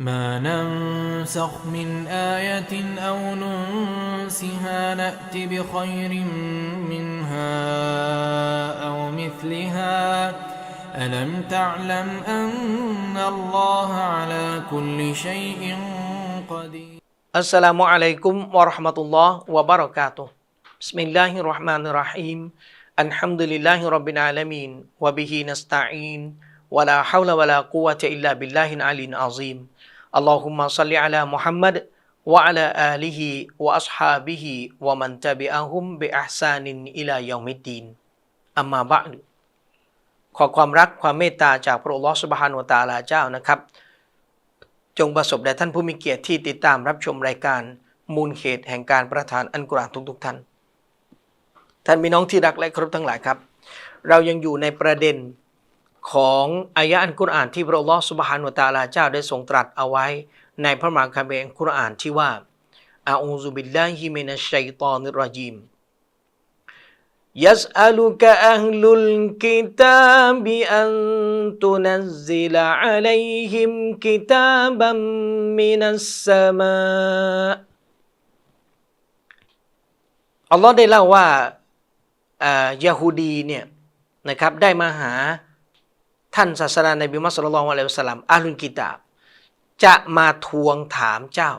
ما ننسخ من آية أو ننسها نأت بخير منها أو مثلها. ألم تعلم أن الله على كل شيء قدير؟ السلام عليكم ورحمة الله وبركاته. بسم الله الرحمن الرحيم. الحمد لله رب العالمين وبه نستعين ولا حول ولا قوة إلا بالله العلي العظيم. อฮ์วะบะเราะกาตุฮ์บิสมิลลอฮัมดุมะสัลลิอัลลิอะลามุฮัมมัดวะอะลาอาลิฮิวะอัศฮาบิฮิวะมันตะบิอะฮุมบิอิห์ซานินอิลายอมิดดีนอัมมาบะดขอความรักความเมตตาจากพระองค์ลอฮ์ซุบฮานะฮูวะตะอาลาเจ้านะครับ จงประสบแด่ท่านผู้มีเกียรติที่ติดตามรับชมรายการมูลเขตแห่งการประทานอันกุรอานทุกๆท่าน ท่านพี่น้องที่รักและเคารพทั้งหลายครับ เรายังอยู่ในประเด็น ของอายะอันกุรอานที่พระองค์สุบฮานุวะตะอาลาเจ้าได้ทรงตรัสเอาไว้ ในพระมหาคัมภีร์อันกุรอานที่ว่าอาอูซุบิลลาฮิมินัชชัยตอนิรรจีม يسألك أهل الكتاب أن تنزل عليهم كتابا من السماء อัลลอฮ์ได้เล่าว่าอ่ายาฮูดีเนี่ยนะครับได้มาหา ท่านศาสนาในบิมัสลลัลลอฮุอะลัยวะสลัมอาลุนกิตาบ จะมาทวงถามเจ้า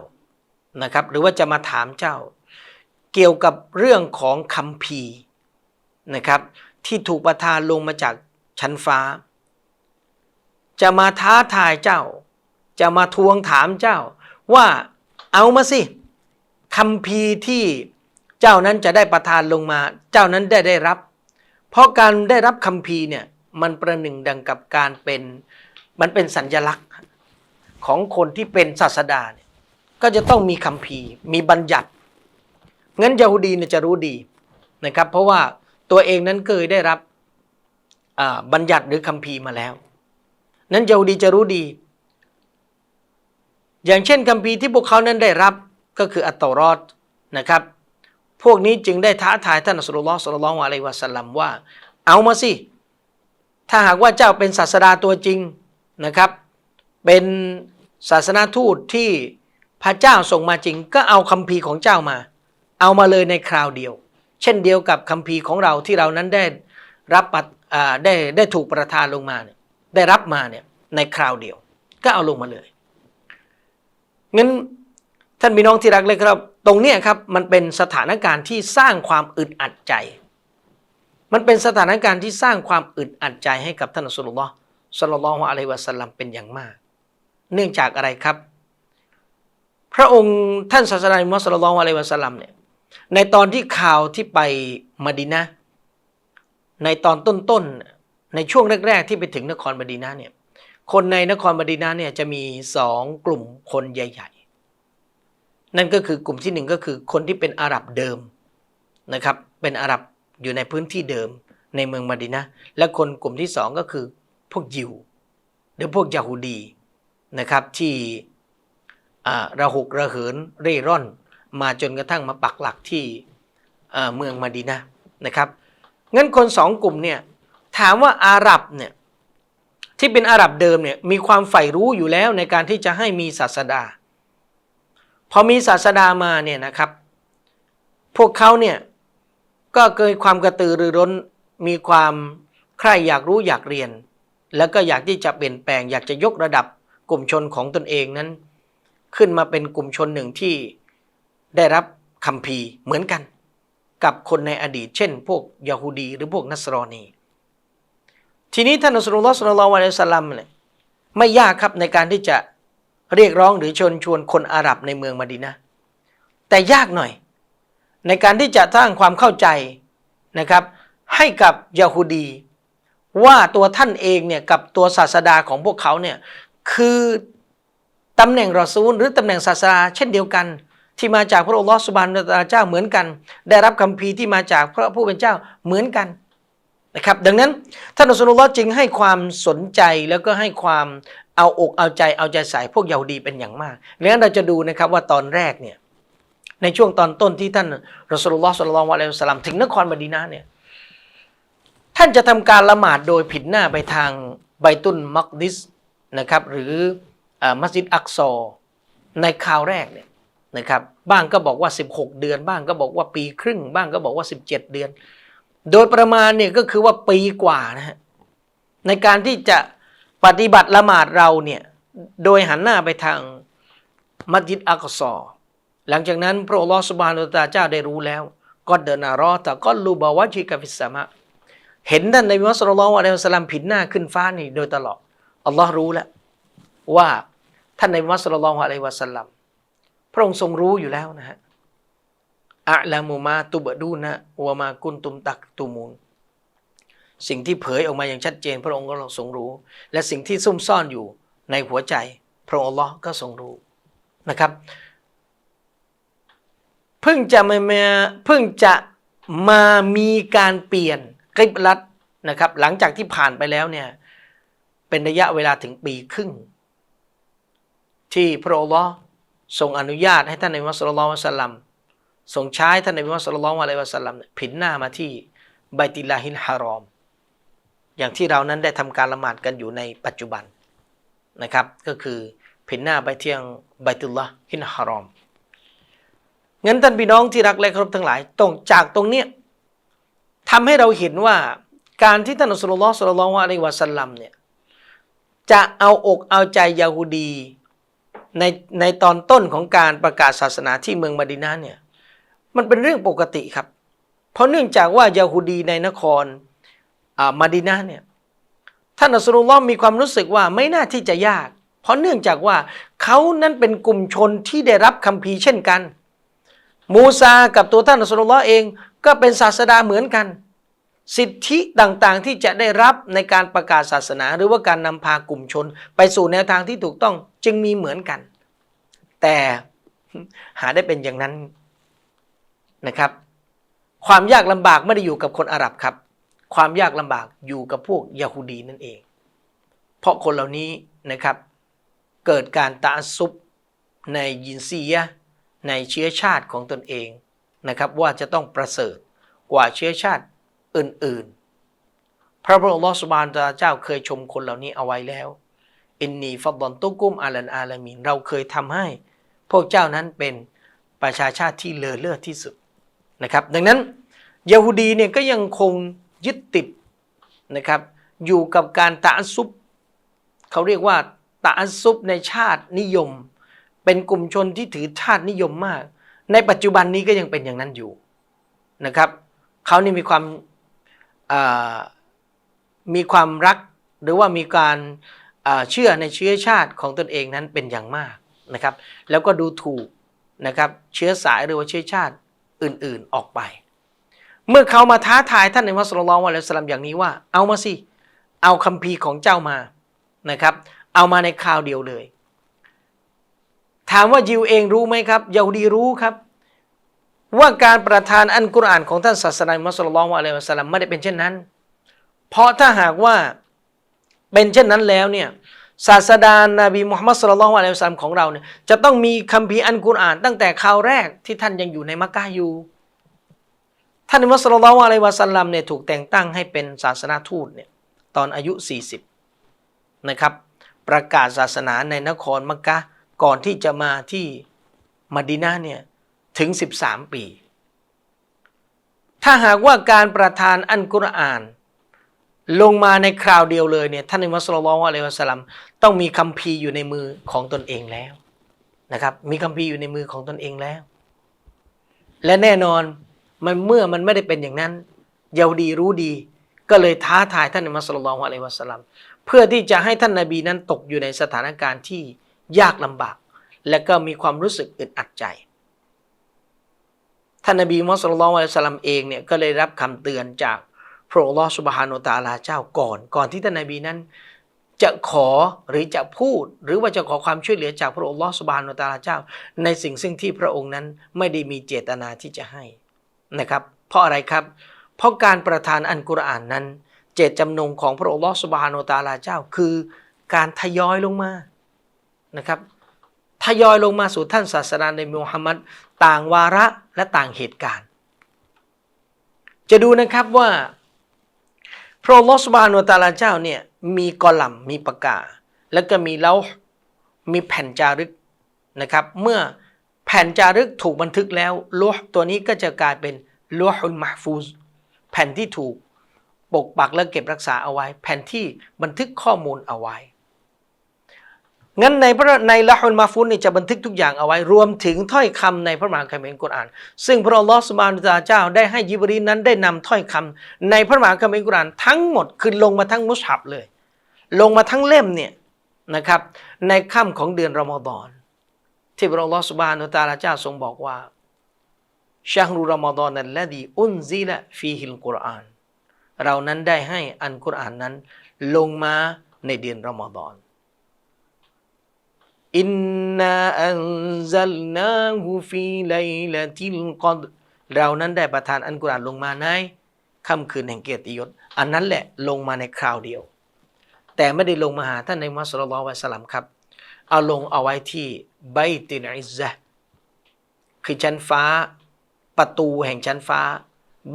นะครับ หรือว่าจะมาถามเจ้า เกี่ยวกับเรื่องของคัมภีนะครับ ที่ถูกประทานลงมาจากชั้นฟ้า จะมาท้าทายเจ้า จะมาทวงถามเจ้า ว่าเอามาสิคำพีที่เจ้านั้นจะได้ประทานลงมา เจ้านั้นได้ได้รับ เพราะการได้รับคำพีเนี่ย มันประหนึ่งดังกับการเป็นมันเป็นสัญญลักษณ์ของคนที่เป็นศาสดาเนี่ยก็จะต้องมีคำพีมีบัญญัติงั้นยาฮูดีเนี่ยจะรู้ดีนะครับ เพราะว่าตัวเองนั้นเคยได้รับอ่าบัญญัติหรือคัมภีมาแล้ว นั้นยาฮูดีจะรู้ดี อย่างเช่นคัมภีที่พวกเขานั้นได้รับก็คืออัตตอรอดนะครับ พวกนี้จึงได้ท้าทายท่านอัสลุลลอฮ์สัลลัลลอฮุอะลัยวะสัลลัมว่า เอามาสิ ถ้าหากว่าเจ้าเป็นศาสดาตัวจริงนะครับ เป็นศาสนาทูตที่พระเจ้าส่งมาจริง ก็เอาคัมภีร์ของเจ้ามา เอามาเลยในคราวเดียว เช่นเดียวกับคัมภีร์ของเราที่เรานั้นได้รับปัดได้ได้ถูกประทานลงมาเนี่ยได้รับมาเนี่ยในคราวเดียว ก็เอาลงมาเลยงั้นท่านพี่น้องที่รักเลยครับ ตรงเนี้ยครับมันเป็นสถานการณ์ที่สร้างความอึดอัดใจ มันเป็นสถานการณ์ที่สร้างความอึดอัดใจให้กับท่านอัสลุลลอฮ์สลลัลลอฮุอะลัยวะสัลลัมเป็นอย่างมาก เนื่องจากอะไรครับ พระองค์ท่านศาสนาอิมุฮัมสลลลอฮุอะลัยวะสัลลัมเนี่ยในตอนที่ข่าวที่ไปมาดินะในตอนต้นๆในช่วงแรก ๆ ที่ไปถึงนครมาดินะเนี่ยคนในนครมาดินะเนี่ยจะมีสองกลุ่มคนใหญ่ ๆ นั่นก็คือกลุ่มที่หนึ่งก็คือคนที่เป็นอาหรับเดิมนะครับเป็นอาหรับ อยู่ในพื้นที่เดิมในเมืองมาดินะและคนกลุ่มที่สองก็คือพวกยิว หรือพวกยาฮูดีนะครับที่ระหกระเหินเร่ร่อน มาจนกระทั่งมาปักหลักที่เมืองมาดีนะนะครับงั้นคนสองกลุ่มเนี่ยถามว่าอาหรับเนี่ยที่เป็นอาหรับเดิมเนี่ยมีความใฝ่รู้อยู่แล้วในการที่จะให้มีศาสดา พอมีศาสดามาเนี่ยนะครับ พวกเขาเนี่ย ก็เกิดความกระตือรือร้น มีความใคร่อยากรู้อยากเรียน แล้วก็อยากที่จะเปลี่ยนแปลง อยากจะยกระดับกลุ่มชนของตนเองนั้น ขึ้นมาเป็นกลุ่มชนหนึ่งที่ได้รับคำพีร์เหมือนกัน กับคนในอดีต เช่น พวกยาฮูดี หรือพวกนัสรอนี ทีนี้ท่านอัสลุลลอฮ์สุลลัลลอฮุอะลัยสลลัมเนี่ยไม่ยากครับในการที่จะเรียกร้องหรือชวนชวนคนอาหรับในเมืองมาดีนะ แต่ยากหน่อย ในการที่จะสร้างความเข้าใจนะครับให้กับยาฮูดี ว่าตัวท่านเองเนี่ยกับตัวศาสดาของพวกเขาเนี่ยคือตำแหน่งรอซูล หรือตำแหน่งศาสดาเช่นเดียวกัน ที่มาจากพระองค์ลอสุบานตาลาเจ้าเหมือนกัน ได้รับคำพีที่มาจากพระผู้เป็นเจ้าเหมือนกันนะครับดังนั้นท่านอัสลุลลอฮ์จึงให้ความสนใจแล้วก็ให้ความเอาอกเอาใจเอาใจใส่พวกเยาวดีเป็นอย่างมากดังนั้นเราจะดูนะครับว่าตอนแรกเนี่ย ในช่วงตอนต้นที่ท่านรอสูลุลลอฮ์สุลลัลลอฮุอะลัยฮิวะสัลลัมถึงนครมดีนะห์เนี่ยท่านจะทำการละหมาดโดยผินหน้าไปทางไบตุนมักดิสนะครับหรืออมัสยิดอักซอในคราวแรกเนี่ยนะครับบ้างก็บอกว่า 16 เดือน บ้างก็บอกว่าปีครึ่ง บ้างก็บอกว่า 17 เดือน โดยประมาณเนี่ยก็คือว่าปีกว่านะฮะในการที่จะปฏิบัติละหมาดเราเนี่ยโดยหันหน้าไปทางมัสยิดอักซอ หลังจากนั้นพระองค์ลอสุบานุตาเจ้าได้รู้แล้ว ก็เดินนารอแต่ก็ลูบาวะชิกาฟิสมะเห็นท่านในมิมุสลิมอะลัยฮิวะสลลัมผินหน้าขึ้นฟ้านี่โดยตลอดอัลลอฮ์รู้แล้วว่าท่านในมิมุสลิมอะลัยฮิวะสลัมพระองค์ทรงรู้อยู่แล้วนะฮะอะลามุมาตุบดูนะวะมากุนตุมตักตุมูนสิ่งที่เผยออกมาอย่างชัดเจน พระองค์ก็ทรงรู้ และสิ่งที่ซุ่มซ่อนอยู่ในหัวใจ พระองค์อัลลอฮ์ก็ทรงรู้นะครับ เพิ่งจะมามาเพิ่งจะมามีการเปลี่ยนกริบลัดนะครับ หลังจากที่ผ่านไปแล้วเนี่ย เป็นระยะเวลาถึงปีครึ่ง ที่พระองค์ทรงอนุญาตให้ท่านในมัสลิมสัลลัมทรงใช้ท่านในมัสลิมอะลัยวะสัลลัมผินหน้ามาที่ไบติลาฮิลฮารอม อย่างที่เรานั้นได้ทำการละหมาดกันอยู่ในปัจจุบันนะครับ ก็คือผินหน้าไปเที่ยงไบตุลลาฮิลฮารอม งั้นท่านพี่น้องที่รักและเคารพทั้งหลายตรงจากตรงเนี้ยทำให้เราเห็นว่าการที่ท่านอัสลลอฮ์สุลลัลอะลัยวะสัลลัมเนี่ยจะเอาอกเอาใจยาฮูดีในในตอนต้นของการประกาศศาสนาที่เมืองมดินาเนี่ยมันเป็นเรื่องปกติครับ เพราะเนื่องจากว่ายาฮูดีในนครอ่ามดินาเนี่ยท่านอัสลลลอฮ์มีความรู้สึกว่าไม่น่าที่จะยาก เพราะเนื่องจากว่าเขานั้นเป็นกลุ่มชนที่ได้รับคัมภีร์เช่นกัน มูซากับตัวท่านอัสลลอฮ์เองก็เป็นศาสดาเหมือนกัน สิทธิต่างๆที่จะได้รับในการประกาศศาสนา หรือว่าการนำพากลุ่มชน ไปสู่แนวทางที่ถูกต้องจึงมีเหมือนกัน แต่หาได้เป็นอย่างนั้นนะครับ ความยากลำบากไม่ได้อยู่กับคนอาหรับครับ ความยากลำบากอยู่กับพวกยาฮูดีนั่นเอง เพราะคนเหล่านี้นะครับ เกิดการตาซุบในยินซียะ ในเชื้อชาติของตนเองนะครับว่าจะต้องประเสริฐกว่าเชื้อชาติอื่นๆ พระพุทธองค์สุบานตาเจ้าเคยชมคนเหล่านี้เอาไว้แล้ว อินนีฟัดดอนตุกุมอาลันอาลามีนเราเคยทำให้ พวกเจ้านั้นเป็นประชาชาติที่เลอเลิศที่สุดนะครับ ดังนั้นยาฮูดีเนี่ยก็ยังคงยึดติดนะครับอยู่กับการตะอัสซุบเขาเรียกว่าตะอัสซุบในชาตินิยม เป็นกลุ่มชนที่ถือชาตินิยมมาก ในปัจจุบันนี้ก็ยังเป็นอย่างนั้นอยู่นะครับเขานี่มีความมีความรักหรือว่ามีการเชื่อในเชื้อชาติของตนเองนั้นเป็นอย่างมากนะครับ แล้วก็ดูถูกนะครับเชื้อสายหรือว่าเชื้อชาติอื่นๆออกไป เมื่อเขามาท้าทายท่านในมัสลิมวะลัยสลัมอย่างนี้ว่า เอามาสิ เอาคัมภีร์ของเจ้ามานะครับ เอามาในคราวเดียวเลย ถามว่ายิวเองรู้ไหมครับยาฮูดีรู้ครับ ว่าการประทานอันกุรอานของท่านศาสนามัสลิมวะลัยสลัมไม่ได้เป็นเช่นนั้น เพราะถ้าหากว่าเป็นเช่นนั้นแล้วเนี่ยศาสดานาบีมุฮัมมัดสุลลัลอะลัยฮิวะสัลลัมของเราเนี่ยจะต้องมีคัมภีร์อันกุรอาน ตั้งแต่คราวแรกที่ท่านยังอยู่ในมักกะอยู่ ท่านมุฮัมมัดสุลลัลอะลัยวะสัลลัมเนี่ยถูกแต่งตั้งให้เป็นศาสนาทูตเนี่ยตอนอายุ 40 นะครับ ประกาศศาสนาในนครมักกะ ก่อนที่จะมาที่มดินาเนี่ยถึง 13 ปี ถ้าหากว่าการประทานอันกุรอาน ลงมาในคราวเดียวเลยเนี่ยท่านอิมัสลลอฮ์อะลัยฮิวะสัลลัมต้องมีคัมภีร์อยู่ในมือของตนเองแล้วนะครับมีคัมภีร์อยู่ในมือของตนเองแล้ว และแน่นอนมันเมื่อมันไม่ได้เป็นอย่างนั้นเยาวดีรู้ดี ก็เลยท้าทายท่านอิมัสลลอฮ์อะลัยฮิวะสัลลัมเพื่อที่จะให้ท่านนาบีนั้นตกอยู่ในสถานการณ์ที่ ยากลำบาก และก็มีความรู้สึกอึดอัดใจ ท่านนบีมุสลลัลอะลัยฮิวะสัลลัมเองเนี่ยก็เลยรับคำเตือนจากพระองค์ลอสุบฮานุตาลาเจ้าก่อน ก่อนที่ท่านนบีนั้น จะขอหรือจะพูด หรือว่าจะขอความช่วยเหลือจากพระองค์ลอสุบฮานุตาลาเจ้า ในสิ่งซึ่งที่พระองค์นั้นไม่ได้มีเจตนาที่จะให้นะครับ เพราะอะไรครับ เพราะการประทานอันกุรอานนั้น เจตจำนงของพระองค์ลอสุบฮานุตาลาเจ้า คือ การทยอยลงมา นะครับทยอยลงมาสู่ท่านศาสนาในมุฮัมมัดต่างวาระและต่างเหตุการณ์ จะดูนะครับว่าพระลอสบานุตาลาเจ้าเนี่ยมีกอลัมมีปากกา แล้วก็มีเล้ามีแผ่นจารึกนะครับ เมื่อแผ่นจารึกถูกบันทึกแล้วลวตัวนี้ก็จะกลายเป็นลวฮุลมหฟูซแผ่นที่ถูกปกปักและเก็บรักษาเอาไว้ แผ่นที่บันทึกข้อมูลเอาไว้ งั้นในพระในละฮุลมาฟุนนี่จะบันทึกทุกอย่างเอาไว้รวมถึงถ้อยคำในพระมหาคัมภีร์กุรอาน ซึ่งพระอัลลอฮฺสุบานุตาเจ้าได้ให้ยิบรีนนั้นได้นำถ้อยคำในพระมหาคัมภีร์กุรอานทั้งหมดคือลงมาทั้งมุสฮับเลย ลงมาทั้งเล่มเนี่ยนะครับในค่ำของเดือนรอมฎอนที่พระอัลลอฮฺสุบานุตาเจ้าทรงบอกว่าชาฮรุรอมฎอนนัลลดีอุนซิละฟีฮิลกุรอาน เรานั้นได้ให้อันกุรอานนั้นลงมาในเดือนรอมฎอน อินนาอันซัลนาฮูฟีไลลาติลกอดเรานั้นได้ประทานอันกุรอานลงมาในค่ำคืนแห่งเกียรติยศ อันนั้นแหละลงมาในคราวเดียว แต่ไม่ได้ลงมาหาท่านในมัสลิดวะสลัมครับ เอาลงเอาไว้ที่ไบตินอิซะคือชั้นฟ้า ประตูแห่งชั้นฟ้า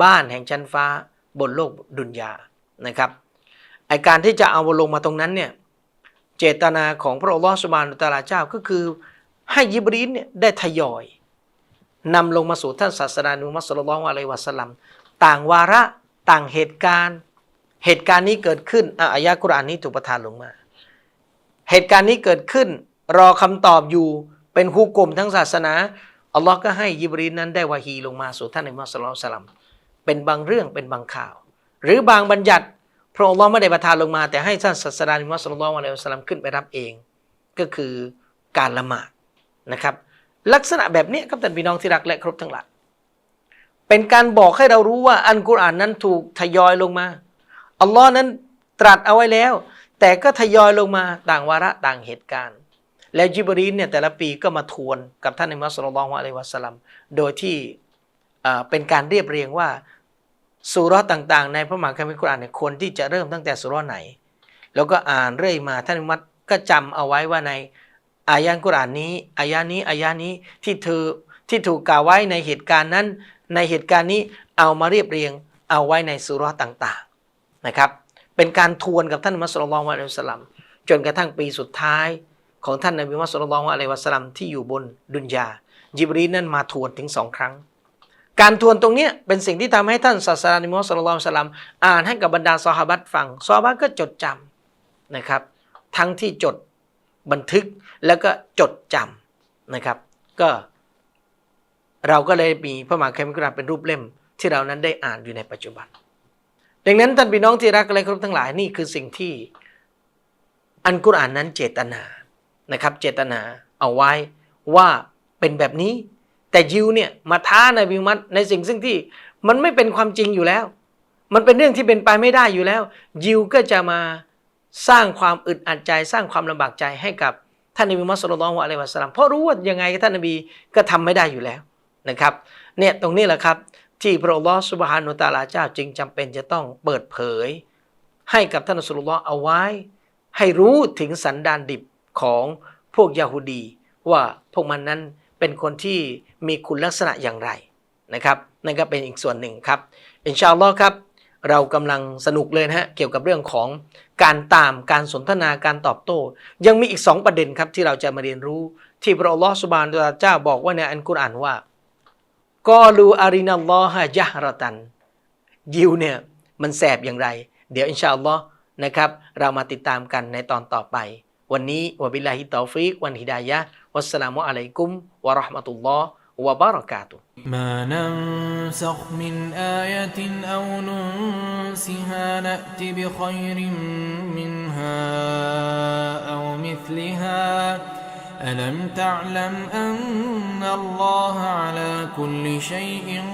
บ้านแห่งชั้นฟ้า บนโลกดุนยานะครับไอการที่จะเอาลงมาตรงนั้นเนี่ย เจตนาของพระองค์ลอสุบานุตาลาเจ้าก็คือ ให้ยิบรีนเนี่ยได้ทยอยนำลงมาสู่ท่านศาสดานุมัสลลัลอฮุอะลัยวะสลัมต่างวาระต่างเหตุการณ์ เหตุการณ์นี้เกิดขึ้นอายะกุรอานนี้ถูกประทานลงมา เหตุการณ์นี้เกิดขึ้น รอคำตอบอยู่เป็นฮุกกลมทั้งศาสนาอัลลอฮ์ก็ให้ยิบรีนนั้นได้วาฮีลงมาสู่ท่านในมัสลลัลลอฮุสลัมเป็นบางเรื่องเป็นบางข่าว หรือบางบัญญัติ พระองค์ไม่ได้ประทานลงมา แต่ให้ท่านศาสดามุฮัมมัดสุลลัลอะลัยฮิสลลัมขึ้นไปรับเอง ก็คือการละหมาดนะครับ ลักษณะแบบนี้ครับท่านพี่น้องที่รักและครบทั้งหลายเป็นการบอกให้เรารู้ว่าอันกุรอานนั้นถูกทยอยลงมาอัลลอฮ์นั้นตรัสเอาไว้แล้ว แต่ก็ทยอยลงมาต่างวาระต่างเหตุการณ์ แล้วจิบรีนเนี่ยแต่ละปีก็มาทวนกับท่านในมัสลิดลอฮอะลัยฮิวะสลลัมโดยที่เป็นการเรียบเรียงว่า สุราะห์ต่างๆ ในพระมหาคัมภีร์กุรอานเนี่ยควรที่จะเริ่มตั้งแต่สุราะห์ไหน แล้วก็อ่านเรื่อยมาท่านมัตก็จำเอาไว้ว่าในอายะห์กุรอานนี้อายะห์นี้อายะห์นี้ที่เธอที่ถูกกล่าวไว้ในเหตุการณ์นั้น ในเหตุการณ์นี้เอามาเรียบเรียงเอาไว้ในสุราะห์ต่างๆนะครับ เป็นการทวนกับท่านมัสลลัลอะลัยฮิวสลัมจนกระทั่งปีสุดท้ายของท่านนบีมุฮัมมัดสุลลัลอะลัยวะสลัมที่อยู่บนดุนยาจิบรีนนั้นมาทวนถึงสองครั้ง การทวนตรงนี้เป็นสิ่งที่ทำให้ท่านศาสดานิมุฮัมสุลลัลสลัมอ่านให้กับบรรดาซอฮาบัตฟังซอฮาบัตก็จดจำนะครับ ทั้งที่จดบันทึกแล้วก็จดจำนะครับ ก็เราก็เลยมีพระมหาคัมภีร์กุรานเป็นรูปเล่ม ที่เรานั้นได้อ่านอยู่ในปัจจุบัน ดังนั้นท่านพี่น้องที่รักและเคารพทั้งหลายนี่คือสิ่งที่อันกุรอานนั้นเจตนานะครับ เจตนาเอาไว้ว่าเป็นแบบนี้ แต่ยิวเนี่ยมาท้านบีมุฮัมมัดในสิ่งซึ่งที่มันไม่เป็นความจริงอยู่แล้ว มันเป็นเรื่องที่เป็นไปไม่ได้อยู่แล้ว ยิวก็จะมาสร้างความอึดอัดใจ สร้างความลำบากใจให้กับท่านนบีมุฮัมมัดสุลลัลอะลัยวะสัลลัมเพราะรู้ว่ายังไงท่านนบีก็ทำไม่ได้อยู่แล้วนะครับเนี่ยตรงนี้แหละครับที่พระองค์สุบฮานุตาลาเจ้าจึงจำเป็นจะต้องเปิดเผย ให้กับท่านสลุลลอฮ์เอาไว้ ให้รู้ถึงสันดานดิบของพวกยาฮูดี ว่าพวกมันนั้น เป็นคนที่มีคุณลักษณะอย่างไรนะครับนั่นก็เป็นอีกส่วนหนึ่งครับอินชาอัลลอฮ์ครับ เรากำลังสนุกเลยนะฮะเกี่ยวกับเรื่องของการตามการสนทนาการตอบโต้ ยังมีอีกสองประเด็นครับที่เราจะมาเรียนรู้ที่พระอัลลอฮ์สุบานตะอาลาเจ้าบอกว่าในอันกุรอานว่ากอลูอารินัลลอฮะยะฮรตัน ยิวเนี่ยมันแสบอย่างไร เดี๋ยวอินชาอัลลอฮ์นะครับ เรามาติดตามกันในตอนต่อไป วันนี้วะบิลลาฮิตอฟิกวันฮิดายะ والسلام عليكم ورحمة الله وبركاته. ما ننسخ من آية أو ننسها نأت بخير منها أو مثلها. ألم تعلم أن الله على كل شيء